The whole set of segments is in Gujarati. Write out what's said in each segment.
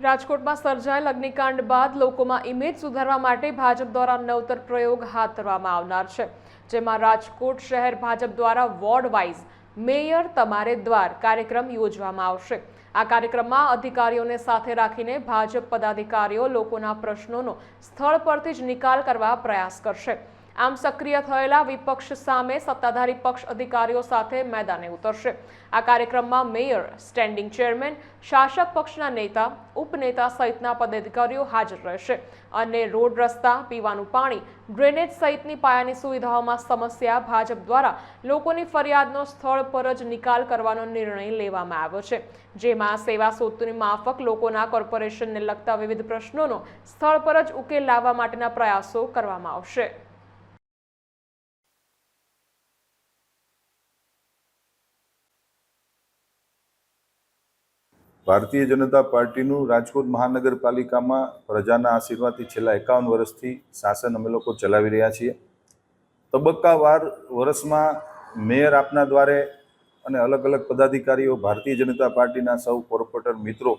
રાજકોટમાં સર્જાયેલ અગ્નિકાંડ બાદ લોકોમાં ઇમેજ સુધારવા માટે ભાજપ દ્વારા નવતર પ્રયોગ હાથ ધરવામાં આવનાર છે. જેમાં રાજકોટ શહેર ભાજપ દ્વારા વોર્ડ વાઇઝ મેયર તમારે દ્વાર કાર્યક્રમ યોજવામાં આવશે. આ કાર્યક્રમમાં અધિકારીઓને સાથે રાખીને ભાજપ પદાધિકારીઓ લોકોના પ્રશ્નોનો સ્થળ પરથી જ નિકાલ કરવા પ્રયાસ કરશે. આમ સક્રિય થયેલા વિપક્ષ સામે સત્તાધારી પક્ષ અધિકારીઓ સાથે મેદાને ઉતરશે. આ કાર્યક્રમમાં મેયર, સ્ટેન્ડિંગ ચેરમેન, શાસક પક્ષના નેતા, ઉપનેતા સહિતના પદાધિકારીઓ હાજર રહેશે અને રોડ રસ્તા, પીવાનું પાણી, ડ્રેનેજ સહિતની પાયાની સુવિધાઓમાં સમસ્યા ભાજપ દ્વારા લોકોની ફરિયાદનો સ્થળ પર જ નિકાલ કરવાનો નિર્ણય લેવામાં આવ્યો છે. જેમાં સેવા સોતુની માફક લોકોના કોર્પોરેશનને લગતા વિવિધ પ્રશ્નોનો સ્થળ પર જ ઉકેલ લાવવા માટેના પ્રયાસો કરવામાં આવશે. ભારતીય જનતા પાર્ટીનું રાજકોટ મહાનગરપાલિકામાં પ્રજાના આશીર્વાદથી છેલ્લા એકાવન વર્ષથી શાસન અમે લોકો ચલાવી રહ્યા છીએ. તબક્કાવાર વર્ષમાં મેયર આપના દ્વારે અને અલગ અલગ પદાધિકારીઓ, ભારતીય જનતા પાર્ટીના સૌ કોર્પોરેટર મિત્રો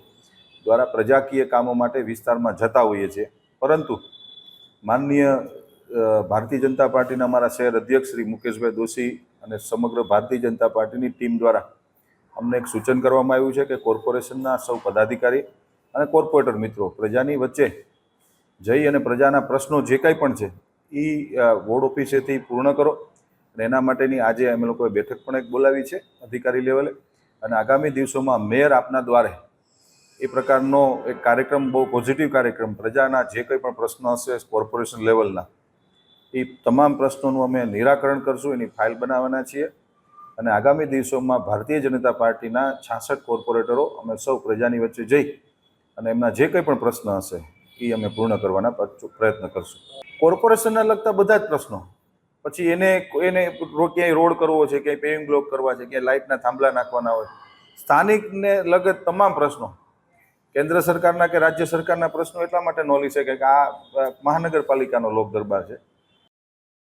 દ્વારા પ્રજાકીય કામો માટે વિસ્તારમાં જતા હોઈએ છીએ. પરંતુ માનનીય ભારતીય જનતા પાર્ટીના અમારા શહેર અધ્યક્ષ શ્રી મુકેશભાઈ દોશી અને સમગ્ર ભારતીય જનતા પાર્ટીની ટીમ દ્વારા અમને એક સૂચન કરવામાં આવ્યું છે કે કોર્પોરેશનના સૌ પદાધિકારી અને કોર્પોરેટર મિત્રો, પ્રજાની વચ્ચે જઈ અને પ્રજાના પ્રશ્નો જે કાંઈ પણ છે એ વોર્ડ ઓફિસેથી પૂર્ણ કરો અને એના માટેની આજે અમે લોકોએ બેઠક પણ એક બોલાવી છે અધિકારી લેવલે અને આગામી દિવસોમાં મેયર આપના દ્વારે એ પ્રકારનો એક કાર્યક્રમ, બહુ પોઝિટિવ કાર્યક્રમ, પ્રજાના જે કંઈ પણ પ્રશ્નો હશે કોર્પોરેશન લેવલના એ તમામ પ્રશ્નોનું અમે નિરાકરણ કરશું, એની ફાઇલ બનાવવાના છીએ. અને આગામી દિવસોમાં ભારતીય જનતા પાર્ટીના છાસઠ કોર્પોરેટરો અમે સૌ પ્રજાની વચ્ચે જઈ અને એમના જે કંઈ પણ પ્રશ્ન હશે એ અમે પૂર્ણ કરવાના પ્રયત્ન કરશું. કોર્પોરેશનને લગતા બધા જ પ્રશ્નો. પછી એને એને ક્યાંય રોડ કરવો છે, ક્યાંય પેવિંગ બ્લોક કરવા છે, ક્યાંય લાઇટના થાંભલા નાખવાના હોય. સ્થાનિકને લગત તમામ પ્રશ્નો. કેન્દ્ર સરકારના કે રાજ્ય સરકારના પ્રશ્નો એટલા માટે નોલી છે કે આ મહાનગરપાલિકાનો લોક દરબાર છે.